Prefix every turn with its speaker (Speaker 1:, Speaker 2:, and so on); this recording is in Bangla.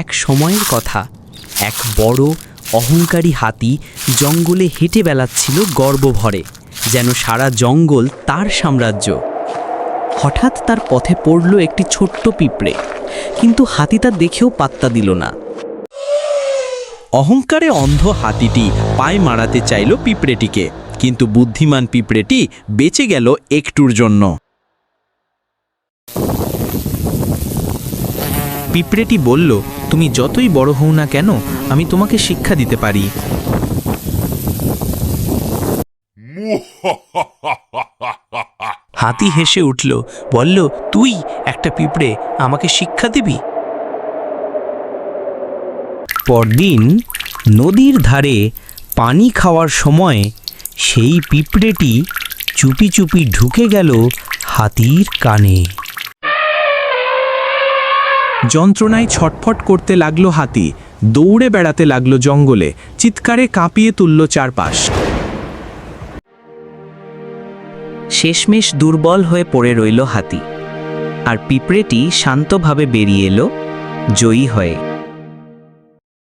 Speaker 1: এক সময়ের কথা। এক বড়, অহংকারী হাতি জঙ্গলে হেঁটে বেড়াচ্ছিল গর্বভরে, যেন সারা জঙ্গল তার সাম্রাজ্য। হঠাৎ তার পথে পড়ল একটি ছোট্ট পিঁপড়ে, কিন্তু হাতি তা দেখেও পাত্তা দিল না।
Speaker 2: অহংকারে অন্ধ হাতিটি পায়ে মারাতে চাইল পিঁপড়েটিকে, কিন্তু বুদ্ধিমান পিঁপড়েটি বেঁচে গেল একটুর জন্য।
Speaker 3: পিঁপড়েটি বলল তুমি যতই বড় হও না কেন, আমি তোমাকে শিক্ষা দিতে পারি।
Speaker 1: হাতি হেসে উঠল, বলল, তুই একটা পিঁপড়ে, আমাকে শিক্ষা দিবি? পরদিন নদীর ধারে পানি খাওয়ার সময় সেই পিঁপড়েটি চুপি চুপি ঢুকে গেল হাতির কানে।
Speaker 3: যন্ত্রণায় ছটফট করতে লাগল হাতি, দৌড়ে বেড়াতে লাগল জঙ্গলে, চিৎকারে কাঁপিয়ে তুলল চারপাশ।
Speaker 1: শেষমেশ দুর্বল হয়ে পড়ে রইল হাতি। আর পিঁপড়েটি শান্তভাবে বেরিয়ে এলো, জয়ী হয়ে।